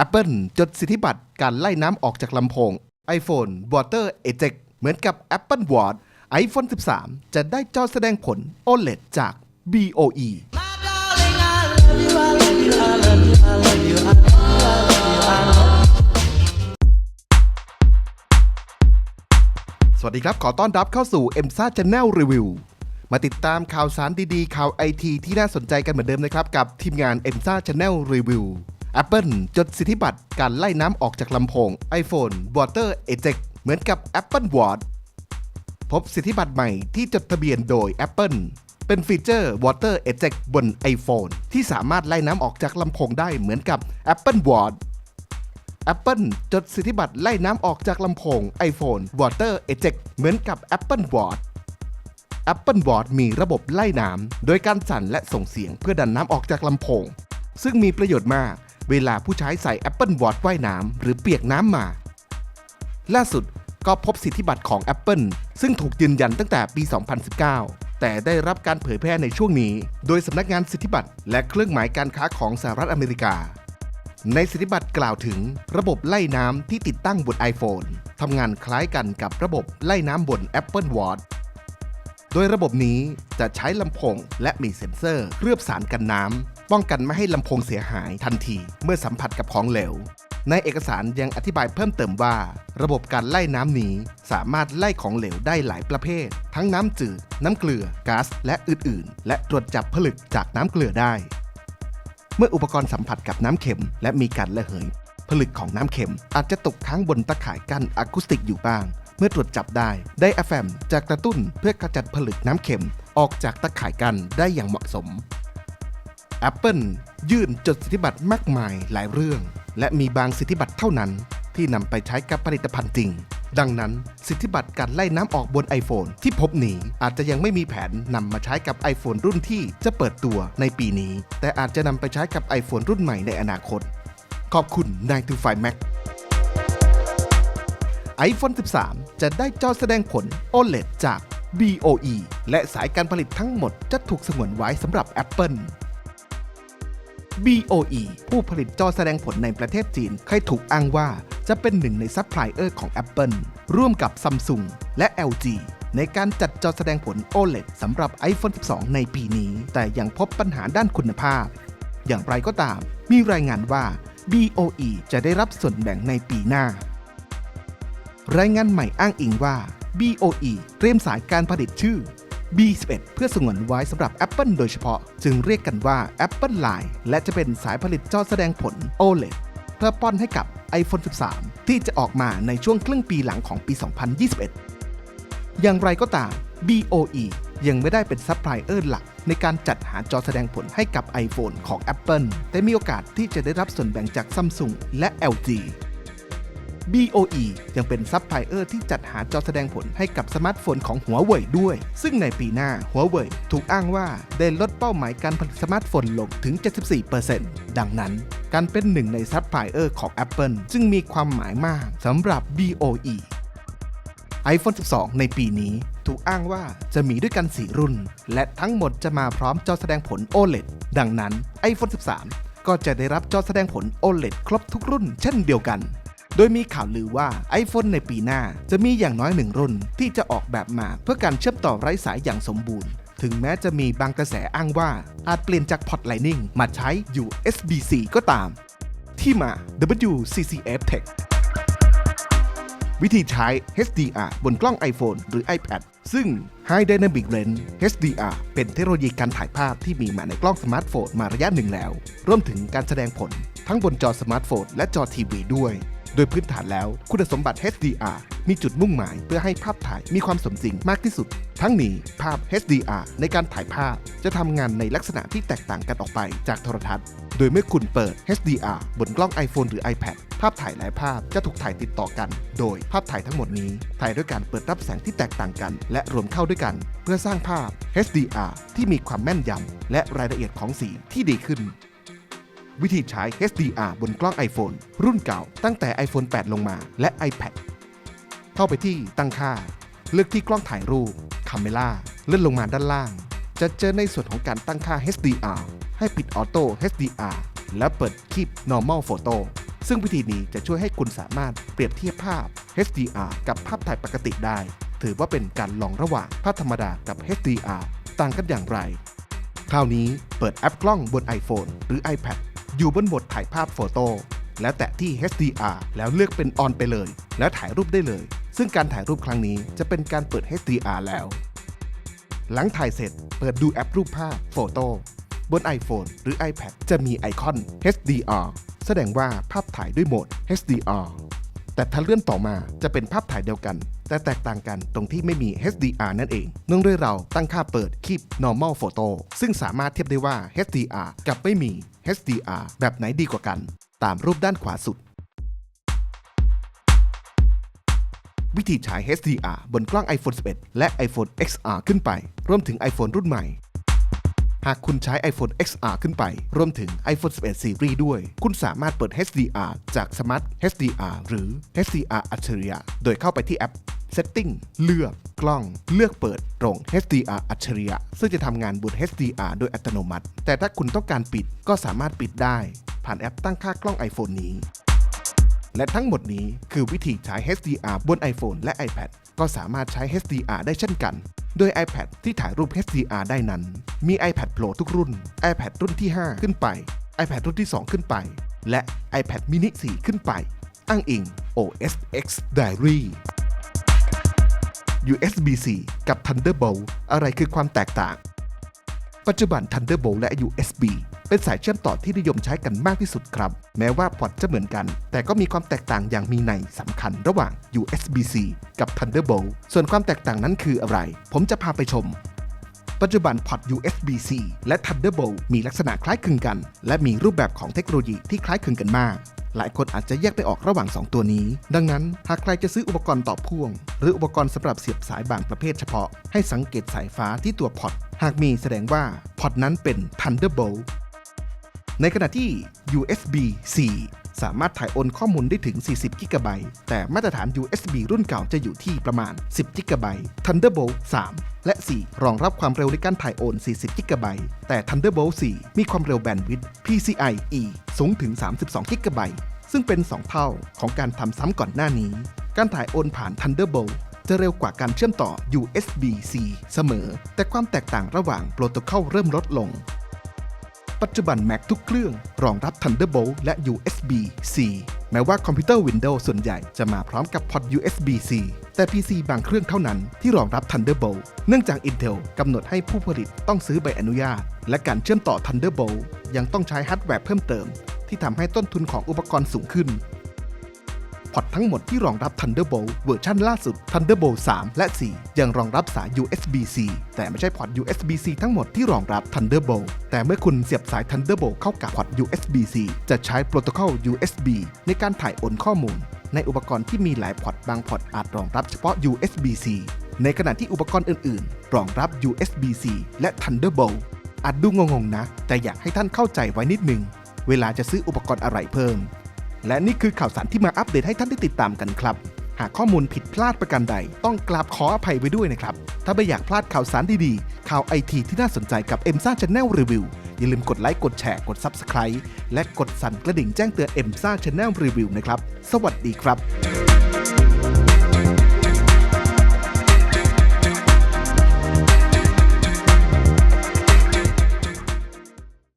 Apple จดสิทธิบัตรการไล่น้ำออกจากลำโพง iPhone Water Eject เหมือนกับ Apple Watch iPhone 13 จะได้จอแสดงผล OLED จาก BOE สวัสดีครับ ขอต้อนรับเข้าสู่ m s a Channel Review มาติดตามข่าวสารดีๆ ข่าวไอทีที่น่าสนใจกันเหมือนเดิมนะครับ กับทีมงาน m s a Channel Review Apple จดสิทธิบัตรการไล่น้ำออกจากลำโพง iPhone Water Eject เหมือนกับ Apple Watch พบสิทธิบัตรใหม่ที่จดทะเบียนโดย Apple เป็นฟีเจอร์ Water Eject บน iPhone ที่สามารถไล่น้ำออกจากลำโพงได้เหมือนกับ Apple Watch Apple จดสิทธิบัตรไล่น้ำออกจากลำโพง iPhone Water Eject เหมือนกับ Apple Watch Apple Watch มีระบบไล่น้ำโดยการสั่นและส่งเสียงเพื่อดันน้ำออกจากลำโพง ซึ่งมีประโยชน์มาก เวลาผู้ใช้ใส่ Apple Watch ว่ายน้ำหรือเปียกน้ำมา ล่าสุดก็พบสิทธิบัตรของ Apple ซึ่งถูกยืนยันตั้งแต่ปี 2019 แต่ได้รับการเผยแพร่ในช่วงนี้ โดยสำนักงานสิทธิบัตรและเครื่องหมายการค้าของสหรัฐอเมริกา ในสิทธิบัตรกล่าวถึงระบบไล่น้ำที่ติดตั้งบน iPhone ทำงานคล้ายกันกับระบบไล่น้ำบน Apple Watch โดยระบบนี้จะใช้ลำโพงและมีเซ็นเซอร์เคลือบสารกันน้ำ ป้องกันไม่ให้ลำโพงเสียหายทันทีเมื่อสัมผัสกับของเหลว ในเอกสารยังอธิบายเพิ่มเติมว่า ระบบการไล่น้ำนี้สามารถไล่ของเหลวได้หลายประเภท ทั้งน้ำจืด น้ำเกลือก๊าซและอื่น ๆ และตรวจจับผลึกจากน้ำเกลือได้ เมื่ออุปกรณ์สัมผัสกับน้ำเค็ม และมีการระเหย ผลึกของน้ำเค็ม อาจจะตกค้างบนตะข่ายกั้นอะคูสติกอยู่บ้างเมื่อตรวจจับได้ ไดอะแฟมจะกระตุ้นเพื่อกระจัดผลึกน้ำเค็ม ออกจากตะข่ายกั้นได้อย่างเหมาะสม Apple ยื่นจดสิทธิบัตรมากมายหลายเรื่อง และมีบางสิทธิบัตรเท่านั้น ที่นำไปใช้กับผลิตภัณฑ์จริง ดังนั้นสิทธิบัตรการไล่น้ำออกบน iPhone ที่พบนี้อาจจะยังไม่มีแผนนำมาใช้กับ iPhone รุ่นที่จะเปิดตัวในปีนี้ แต่อาจจะนำไปใช้กับ iPhone รุ่นใหม่ในอนาคต ขอบคุณ9 to 5 Mac iPhone 13 จะได้จอแสดงผล OLED จาก BOE และสายการผลิตทั้งหมดจะถูกสงวนไว้สำหรับ Apple BOE ผู้ผลิตจอแสดงผลในประเทศจีนเคยถูกอ้างว่าจะเป็นหนึ่งในซัพพลายเออร์ของ Apple ร่วมกับ Samsung และ LG ในการจัดจอแสดงผล OLED สำหรับ iPhone 12 ในปีนี้ แต่ยังพบปัญหาด้านคุณภาพ อย่างไรก็ตาม มีรายงานว่า BOE จะได้รับส่วนแบ่งในปีหน้า รายงานใหม่อ้างอิงว่า BOE เตรียมสายการผลิตชื่อ B11 เพื่อสงวนไว้สำหรับ Apple โดยเฉพาะ จึงเรียกกันว่า Apple Line และจะเป็นสายผลิตจอแสดงผล OLED เพื่อป้อนให้กับ iPhone 13 ที่จะออกมาในช่วงครึ่งปีหลังของปี 2021 อย่างไรก็ตาม BOE ยังไม่ได้เป็นซัพพลายเออร์หลัก ในการจัดหาจอแสดงผลให้กับ iPhone ของ Apple แต่มีโอกาสที่จะได้รับส่วนแบ่งจาก Samsung และ LG BOE ยังเป็นซัพพลายเออร์ที่จัดหาจอแสดงผลให้กับสมาร์ทโฟนของหัวเว่ยด้วย ซึ่งในปีหน้าหัวเว่ยถูกอ้างว่าได้ลดเป้าหมายการผลิตสมาร์ทโฟนลงถึง 74%ดังนั้นการเป็นหนึ่งในซัพพลายเออร์ของ Apple จึงมีความหมายมากสำหรับ BOE iPhone 12 ในปีนี้ถูกอ้างว่าจะมีด้วยกัน 4 รุ่น และทั้งหมดจะมาพร้อมจอแสดงผล OLED ดังนั้น iPhone 13 ก็จะได้รับจอแสดงผล OLED ครบทุกรุ่นเช่นเดียวกัน โดยมีข่าวลือว่า iPhone ในปีหน้าจะมีอย่างน้อยหนึ่งรุ่น ที่จะออกแบบมาเพื่อการเชื่อมต่อไร้สายอย่างสมบูรณ์ ถึงแม้จะมีบางกระแสอ้างว่าอาจเปลี่ยนจากพอร์ต Lightning มาใช้ USB-C ก็ตาม ที่มา WCCF Tech วิธีใช้ HDR บนกล้อง iPhone หรือ iPad ซึ่ง High Dynamic Range HDR เป็นเทคโนโลยีการถ่ายภาพที่มีมาในกล้องสมาร์ทโฟนมาระยะหนึ่งแล้ว รวมถึงการแสดงผลทั้งบนจอสมาร์ทโฟนและจอทีวีด้วย โดยพื้นฐานแล้ว คุณสมบัติ HDR มีจุดมุ่งหมายเพื่อให้ภาพถ่ายมีความสมจริงมากที่สุด ทั้งนี้ภาพ HDR ในการถ่ายภาพจะทำงานในลักษณะที่แตกต่างกันออกไปจากโทรทัศน์ โดยเมื่อคุณเปิด HDR บนกล้อง iPhone หรือ iPad ภาพถ่ายหลายภาพจะถูกถ่ายติดต่อกัน โดยภาพถ่ายทั้งหมดนี้ ถ่ายด้วยการเปิดรับแสงที่แตกต่างกัน และรวมเข้าด้วยกัน เพื่อสร้างภาพ HDR ที่มีความแม่นยำและรายละเอียดของสีที่ดีขึ้น วิธีใช้ HDR บนกล้อง iPhone รุ่นเก่าตั้งแต่ iPhone 8 ลงมาและ iPad เข้าไปที่ตั้งค่า เลือกที่กล้องถ่ายรูป Camera เลื่อนลงมาด้านล่าง จะเจอในส่วนของการตั้งค่า HDR ให้ปิดออโต้ HDR แล้วเปิดคลิป normal photo ซึ่งวิธีนี้จะช่วยให้คุณสามารถเปรียบเทียบภาพ HDR กับภาพถ่ายปกติได้ ถือว่าเป็นการลองระหว่างภาพธรรมดากับ HDR ต่างกันอย่างไร คราวนี้เปิดแอปกล้องบน iPhone หรือ iPad อยู่บนโหมดถ่ายภาพโฟโต้แล้วแตะที่ HDR แล้วเลือกเป็นออนไปเลย แล้วถ่ายรูปได้เลย ซึ่งการถ่ายรูปครั้งนี้จะเป็นการเปิด HDR แล้ว หลังถ่ายเสร็จเปิดดูแอปรูปภาพโฟโต้บน iPhone หรือ iPad จะมีไอคอน HDR แสดงว่าภาพถ่ายด้วยโหมด HDR แต่ถ้าเลื่อนต่อมาจะเป็นภาพถ่ายเดียวกัน แต่แตกต่างกันตรงที่ไม่มี HDR นั่นเองเนื่องด้วยเราตั้งค่าเปิด Keep Normal Photo ซึ่งสามารถเทียบได้ว่า HDR กับไม่มี HDR แบบไหนดีกว่ากัน ตามรูปด้านขวาสุด วิธีใช้ HDR บนกล้อง iPhone 11 และ iPhone XR ขึ้นไป รวมถึง iPhone รุ่นใหม่ หากคุณใช้ iPhone XR ขึ้นไป รวมถึง iPhone 11 Series ด้วย คุณสามารถเปิด HDR จาก Smart HDR หรือ HDR อัจฉริยะ โดยเข้าไปที่แอป Setting เลือกกล้อง เลือกเปิดตรง HDR อัจฉริยะ ซึ่งจะทำงานบน HDR โดยอัตโนมัติ แต่ถ้าคุณต้องการปิดก็สามารถปิดได้ ผ่านแอปตั้งค่ากล้อง iPhone นี้ และทั้งหมดนี้คือวิธีใช้ HDR บน iPhone และ iPad ก็สามารถใช้ HDR ได้เช่นกัน โดย iPad ที่ถ่ายรูป HDR ได้นั้น มี iPad Pro ทุกรุ่น iPad รุ่นที่ 5 ขึ้นไป iPad รุ่นที่ 2 ขึ้นไป และ iPad mini 4 ขึ้นไป อ้างอิง OS X Diary USB-C กับ Thunderbolt อะไรคือความแตกต่าง ปัจจุบัน Thunderbolt และ USB เป็นสายเชื่อมต่อที่นิยมใช้กันมากที่สุดครับ แม้ว่าพอร์ตจะเหมือนกัน แต่ก็มีความแตกต่างอย่างมีในยสำคัญระหว่าง USB-C กับ Thunderbolt ส่วนความแตกต่างนั้นคืออะไร ผมจะพาไปชมปัจจุบันพอร์ต USB-C และ Thunderbolt มีลักษณะคล้ายคลึงกัน และมีรูปแบบของเทคโนโลยีที่คล้ายคลึงกันมาก หลายคนอาจจะแยกไปออกระหว่าง 2 ตัวนี้ ดังนั้นหากใครจะซื้ออุปกรณ์ต่อพ่วง หรืออุปกรณ์สำหรับเสียบสายบางประเภทเฉพาะ ให้สังเกตสายฟ้าที่ตัวพอร์ตหากมีแสดงว่าพอร์ตนั้นเป็น Thunderbolt ในขณะที่ USB-C สามารถถ่ายโอนข้อมูลได้ถึง 40 กิกะไบต์ แต่มาตรฐาน USB รุ่นเก่าจะอยู่ที่ประมาณ 10 กิกะไบต์ Thunderbolt 3 และ 4 รองรับความเร็วในการถ่ายโอน 40 กิกะไบต์ แต่ Thunderbolt 4 มีความเร็วแบนด์วิดต์ PCIe สูงถึง 32 กิกะไบต์ ซึ่งเป็น 2 เท่าของการทำซ้ำก่อนหน้านี้ การถ่ายโอนผ่าน Thunderbolt จะเร็วกว่าการเชื่อมต่อ USB-C เสมอ แต่ความแตกต่างระหว่างโปรโตคอลเริ่มลดลง ปัจจุบัน Mac ทุกเครื่อง รองรับ Thunderbolt และ USB-C แม้ว่าคอมพิวเตอร์ Windows ส่วนใหญ่จะมาพร้อมกับพอร์ต USB-C แต่ PC บางเครื่องเท่านั้นที่รองรับ Thunderbolt เนื่องจาก Intel กำหนดให้ผู้ผลิตต้องซื้อใบอนุญาต และการเชื่อมต่อ Thunderbolt ยังต้องใช้ฮาร์ดแวร์เพิ่มเติม ที่ทำให้ต้นทุนของอุปกรณ์สูงขึ้น อร์ตทั้งหมดที่รองรับ Thunderbolt เวอร์ชันล่าสุด Thunderbolt 3 และ 4 ยังรองรับสาย USB-C แต่ไม่ใช่พอร์ต USB-C ทั้งหมดที่รองรับ Thunderbolt แต่เมื่อคุณเสียบสาย Thunderbolt เข้ากับพอร์ต USB-C จะใช้โปรโตคอล USB ในการถ่ายโอนข้อมูล ในอุปกรณ์ที่มีหลายพอร์ตบางพอร์ตอาจรองรับเฉพาะ USB-C ในขณะที่อุปกรณ์อื่น ๆ รองรับ USB-C และ Thunderbolt อาจดูงงๆนะ แต่อยากให้ท่านเข้าใจไว้นิดนึง เวลาจะซื้ออุปกรณ์อะไรเพิ่ม และนี่คือข่าวสารที่มาอัปเดตให้ท่านได้ติดตามกันครับ หากข้อมูลผิดพลาดประการใด ต้องกราบขออภัยไว้ด้วยนะครับ ถ้าไม่อยากพลาดข่าวสารดีๆ ข่าวไอทีที่น่าสนใจกับ e m s a Channel Review อย่าลืมกดไลค์กดแชร์กด Subscribe และกดสั่นกระดิ่งแจ้งเตือน e m s a Channel Review นะครับ สวัสดีครับ